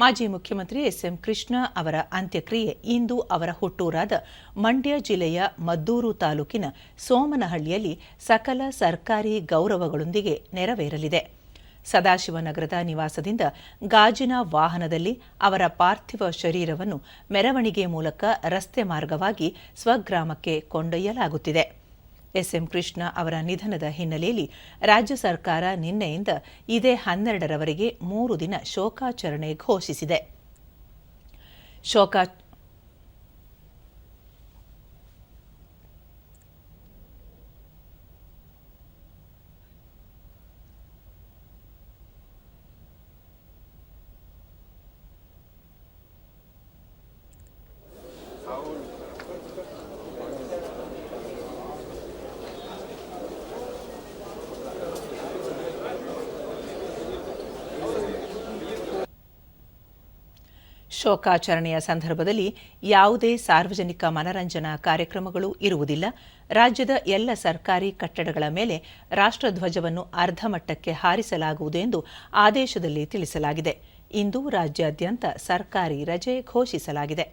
ಮಾಜಿ ಮುಖ್ಯಮಂತ್ರಿ ಎಸ್ಎಂ ಕೃಷ್ಣ ಅವರ ಅಂತ್ಯಕ್ರಿಯೆ ಇಂದು ಅವರ ಹುಟ್ಟೂರಾದ ಮಂಡ್ಯ ಜಿಲ್ಲೆಯ ಮದ್ದೂರು ತಾಲೂಕಿನ ಸೋಮನಹಳ್ಳಿಯಲ್ಲಿ ಸಕಲ ಸರ್ಕಾರಿ ಗೌರವಗಳೊಂದಿಗೆ ನೆರವೇರಲಿದೆ. ಸದಾಶಿವನಗರದ ನಿವಾಸದಿಂದ ಗಾಜಿನ ವಾಹನದಲ್ಲಿ ಅವರ ಪಾರ್ಥಿವ ಶರೀರವನ್ನು ಮೆರವಣಿಗೆ ಮೂಲಕ ರಸ್ತೆ ಮಾರ್ಗವಾಗಿ ಸ್ವಗ್ರಾಮಕ್ಕೆ ಕೊಂಡೊಯ್ಯಲಾಗುತ್ತಿದೆ. ಎಸ್ಎಂ ಕೃಷ್ಣ ಅವರ ನಿಧನದ ಹಿನ್ನೆಲೆಯಲ್ಲಿ ರಾಜ್ಯ ಸರ್ಕಾರ ನಿನ್ನೆಯಿಂದ ಇದೇ ಹನ್ನೆರಡರವರೆಗೆ ಮೂರು ದಿನ ಶೋಕಾಚರಣೆ ಘೋಷಿಸಿದೆ. ಶೋಕಾ ಶೋಕಾಚರಣೆಯ ಸಂದರ್ಭದಲ್ಲಿ ಯಾವುದೇ ಸಾರ್ವಜನಿಕ ಮನರಂಜನಾ ಕಾರ್ಯಕ್ರಮಗಳು ಇರುವುದಿಲ್ಲ. ರಾಜ್ಯದ ಎಲ್ಲ ಸರ್ಕಾರಿ ಕಟ್ಟಡಗಳ ಮೇಲೆ ರಾಷ್ಟ್ರಧ್ವಜವನ್ನು ಅರ್ಧಮಟ್ಟಕ್ಕೆ ಹಾರಿಸಲಾಗುವುದು ಎಂದು ಆದೇಶದಲ್ಲಿ ತಿಳಿಸಲಾಗಿದೆ. ಇಂದು ರಾಜ್ಯಾದ್ಯಂತ ಸರ್ಕಾರಿ ರಜೆ ಘೋಷಿಸಲಾಗಿದೆ.